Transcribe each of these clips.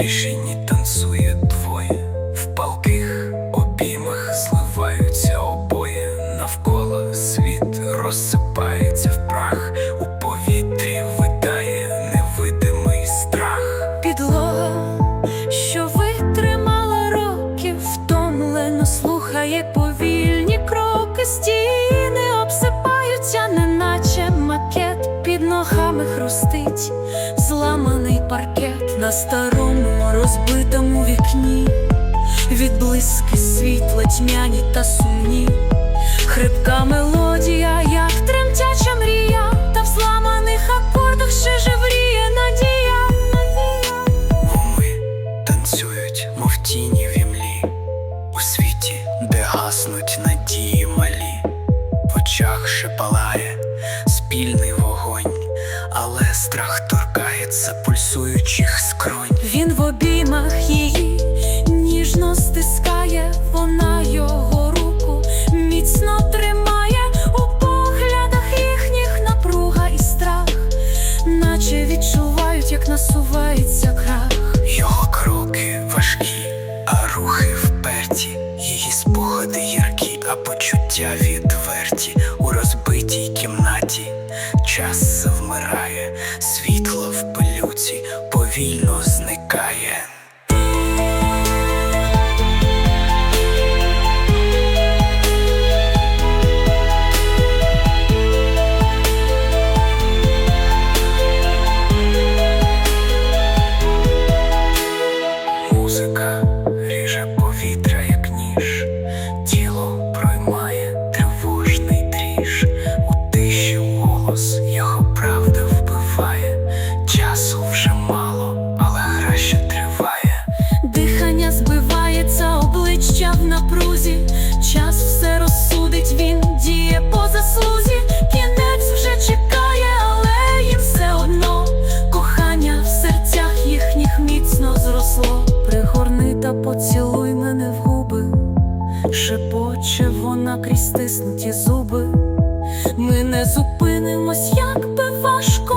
тріщині танцює двоє, в палких обіймах зливаються обоє, навколо світ розсипається ногами хрустить зламаний паркет на старому розбитому вікні, відблиски світла тьмяні та сумні, хрипка мелодія, як тремтяча мрія, та в зламаних акордах ще живріє надія. Гуми танцюють, мов тіні в імлі, у світі, де гаснуть надії малі, в очах ще палає спільний страх торкається пульсуючих скронь. Він в обіймах її ніжно стискає, вона його руку міцно тримає у поглядах їхніх напруга і страх, наче відчувають, як насувається крах. Почуття відверті у розбитій кімнаті. Час завмирає, світло в пилюці повільно зникає. Музика голос його правда вбиває, часу вже мало, але гра ще триває. Дихання збивається, обличчя в напрузі, час все розсудить, він діє по заслузі, кінець вже чекає, але їм все одно кохання в серцях їхніх міцно зросло. Пригорни та поцілуй мене в губи, шепоче вона крізь стиснуті зуби. Ми не зупинимось, як би важко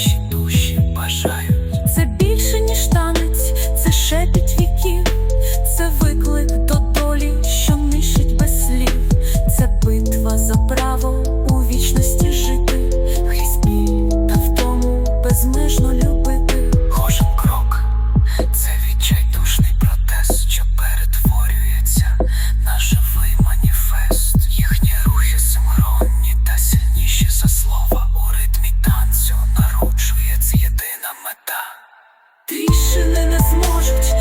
Podcast. більше не, не зможуть.